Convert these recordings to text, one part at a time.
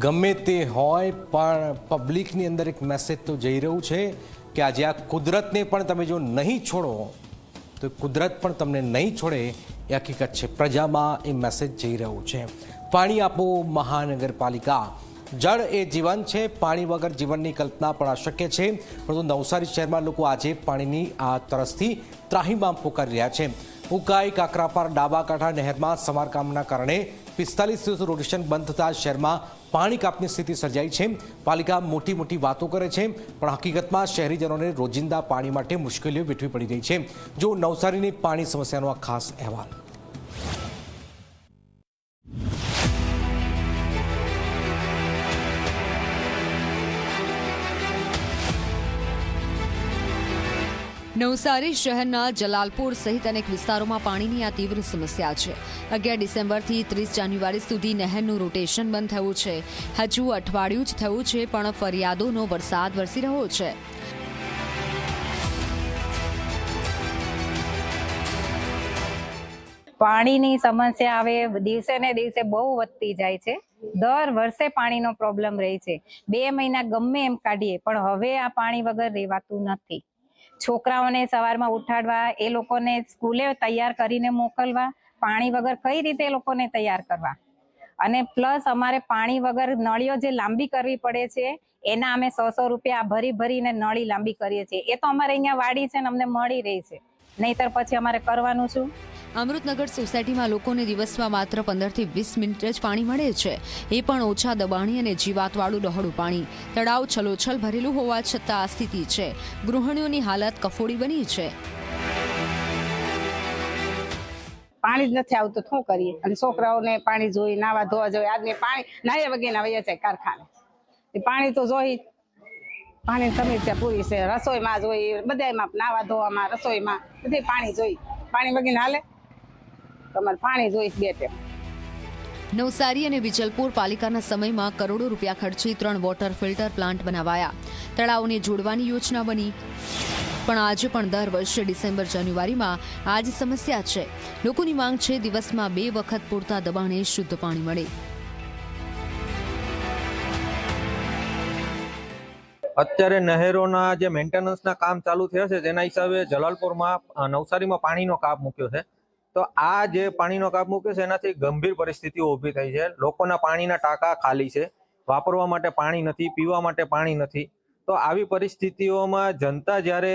ગમે તે હોય, પણ પબ્લિકની અંદર એક મેસેજ તો જઈ રહ્યું છે કે આજે આ કુદરતને પણ તમે જો નહીં છોડો, તો કુદરત પણ તમને નહીં છોડે એ હકીકત છે. પ્રજામાં એ મેસેજ જઈ રહ્યો છે. પાણી આપો મહાનગરપાલિકા. જળ એ જીવન છે, પાણી વગર જીવનની કલ્પના પણ અશક્ય છે. પરંતુ નવસારી શહેરમાં લોકો આજે પાણીની આ તરસથી ત્રાહીમામ પોકારી રહ્યા છે. ઉકાઈ, કાકરાપાર, ડાબા કાંઠા નહેરમાં સમારકામના કારણે પિસ્તાલીસ દિવસ રોટેશન બંધ થતા શહેરમાં પાણી કાપની સ્થિતિ સર્જાઈ છે. પાલિકા મોટી મોટી વાતો કરે છે, પણ હકીકતમાં શહેરીજનોને રોજિંદા પાણી માટે મુશ્કેલીઓ વેઠવી પડી રહી છે. જો નવસારીની પાણી સમસ્યાનો આ ખાસ અહેવાલ. નવસારી શહેરના જલાલપુર સહિત અનેક વિસ્તારોમાં પાણીની આ તીવ્ર સમસ્યા છે. અગિયાર ડિસેમ્બરથી ત્રીસ જાન્યુઆરી સુધી નહેરનું રોટેશન બંધ થયું છે. હજુ અઠવાડિયું જ થયું છે, પણ ફરિયાદોનો વરસાદ વરસી રહ્યો છે. પાણીની સમસ્યા હવે દિવસે ને દિવસે બહુ વધતી જાય છે. દર વર્ષે પાણીનો પ્રોબ્લેમ રહે છે. બે મહિના ગમે એમ કાઢીએ, પણ હવે આ પાણી વગર રહેવાતું નથી. છોકરાઓને સવારમાં ઉઠાડવા, એ લોકોને સ્કૂલે તૈયાર કરીને મોકલવા, પાણી વગર કઈ રીતે એ લોકોને તૈયાર કરવા? અને પ્લસ અમારે પાણી વગર નળીઓ જે લાંબી કરવી પડે છે, એના અમે સો સો રૂપિયા ભરી ભરીને નળી લાંબી કરીએ છીએ. એ તો અમારે અહીંયા વાડી છે ને અમને મળી રહી છે. નહીતર પછી અમારે કરવાનું શું? અમૃતનગર સોસાયટીમાં લોકોને દિવસમાં માત્ર પંદરથી વીસ મિનિટ જ પાણી મળે છે. એ પણ ઓછા દબાણી અને જીવાતવાળું ડહોળું પાણી. તળાવ છલોછલ ભરેલું હોવા છતાં આ સ્થિતિ છે. ગૃહિણીઓની હાલત કફોડી બની છે. પાણી જ નથી આવતું શું કરીએ? અને છોકરાઓને પાણી જોઈ નાવા ધોવા જોઈએ. આજને પાણી નાહ્યા વગેરે વૈયા જાય કારખાને. પાણી તો જોઈ. પાણી સમસ્યા પૂરી છે. રસોઈમાં જોઈ બધામાં નાવા ધોવામાં, રસોઈમાં બધે પાણી જોઈ. પાણી વગેરે હાલે? તમારે પાણી જોઈશ બે ટેમ નવસારી અને વિજલપુર પાલિકાના સમયમાં કરોડો રૂપિયા ખર્ચી ત્રણ વોટર ફિલ્ટર પ્લાન્ટ બનાવાયા. તળાવોને જોડવાની યોજના બની. પણ આજે પણ દર વર્ષે ડિસેમ્બર જાન્યુઆરીમાં આ જ સમસ્યા છે. લોકોની માંગ છે દિવસમાં બે વખત પૂરતા દબાણે શુદ્ધ પાણી મળે. અત્યારે નહેરોના જે મેન્ટેનન્સના કામ ચાલુ થયા છે તેના હિસાબે જલાલપુરમાં નવસારીમાં પાણીનો કાપ મૂક્યો છે. તો આ જે પાણીનો કાપ મૂક્યો છે, એનાથી ગંભીર પરિસ્થિતિઓ ઊભી થઈ છે. લોકોના પાણીના ટાંકા ખાલી છે. વાપરવા માટે પાણી નથી, પીવા માટે પાણી નથી. તો આવી પરિસ્થિતિઓમાં જનતા જ્યારે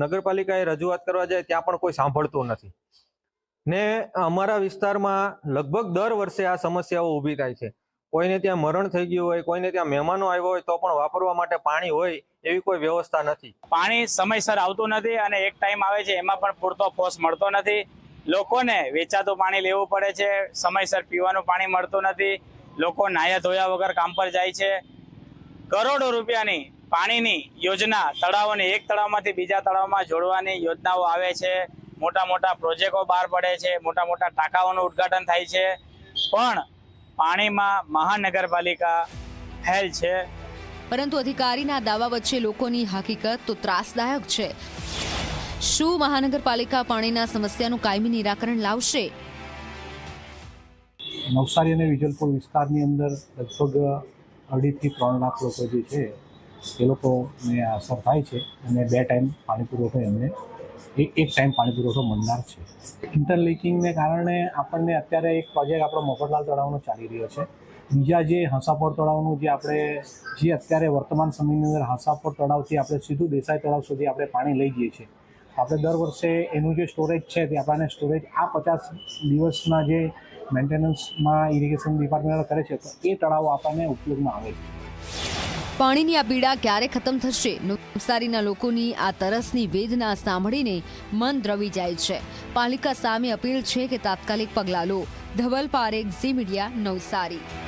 નગરપાલિકાએ રજૂઆત કરવા જાય, ત્યાં પણ કોઈ સાંભળતું નથી. ને અમારા વિસ્તારમાં લગભગ દર વર્ષે આ સમસ્યાઓ ઊભી થાય છે. કોઈને ત્યાં મરણ થઈ ગયું હોય, કોઈને ત્યાં મહેમાનો આવ્યો હોય, તો પણ વાપરવા માટે પાણી હોય, એવી કોઈ વ્યવસ્થા નથી. પાણી સમયસર આવતું નથી અને એક ટાઈમ આવે છે, એમાં પણ પૂરતો ફોર્સ મળતો નથી. લોકોને વેચાતું પાણી લેવું પડે છે, સમયસર પીવાનું પાણી મળતું નથી, લોકો નાયા ધોયા વગર કામ પર જાય છે. કરોડો રૂપિયાની પાણીની યોજના તળાવોને એક તળાવમાંથી બીજા તળાવમાં જોડવાની યોજનાઓ આવે છે. મોટા મોટા પ્રોજેક્ટો બહાર પડે છે, મોટા મોટા ટાંકાઓનું ઉદ્ઘાટન થાય છે. પણ પાણીમાં મહાનગરપાલિકા ફેલ છે. પરંતુ અધિકારીના દાવા વચ્ચે લોકોની હકીકત તો ત્રાસદાયક છે. શું મહાનગરપાલિકા પાણીના સમસ્યાનું કાયમી નિરાકરણ લાવશે? નવસારી અને વિજલપુર વિસ્તારની અંદર લગભગ અઢીથી ત્રણ લાખ લોકો જે છે, એ લોકોને અસર થાય છે અને બે ટાઈમ પાણી પુરવઠો એમને એક એક ટાઈમ પાણી પુરવઠો મળનાર છે. ઇન્ટરલિકિંગને કારણે આપણને અત્યારે એક પ્રોજેક્ટ આપણો મફતલાલ તળાવનો ચાલી રહ્યો છે. બીજા જે હાંસાપોર તળાવનું જે આપણે, જે અત્યારે વર્તમાન સમયની અંદર હાંસાપોર તળાવથી આપણે સીધું દેસાઈ તળાવ સુધી આપણે પાણી લઈ જઈએ છીએ. આપણે દર વર્ષે એનું જે સ્ટોરેજ છે તે આપણને સ્ટોરેજ આ પચાસ દિવસના જે મેન્ટેનન્સમાં ઇરિગેશન ડિપાર્ટમેન્ટ કરે છે, તો એ તળાવો આપણને ઉપયોગમાં આવે છે. પાણીની આ પીડા ક્યારે ખતમ થશે? નવસારીના લોકોની આ તરસની વેદના સાંભળીને મન દ્રવી જાય છે. પાલિકા સામે અપીલ છે કે તાત્કાલિક પગલાં લો. Dhaval Parekh, Zee Media, Navsari.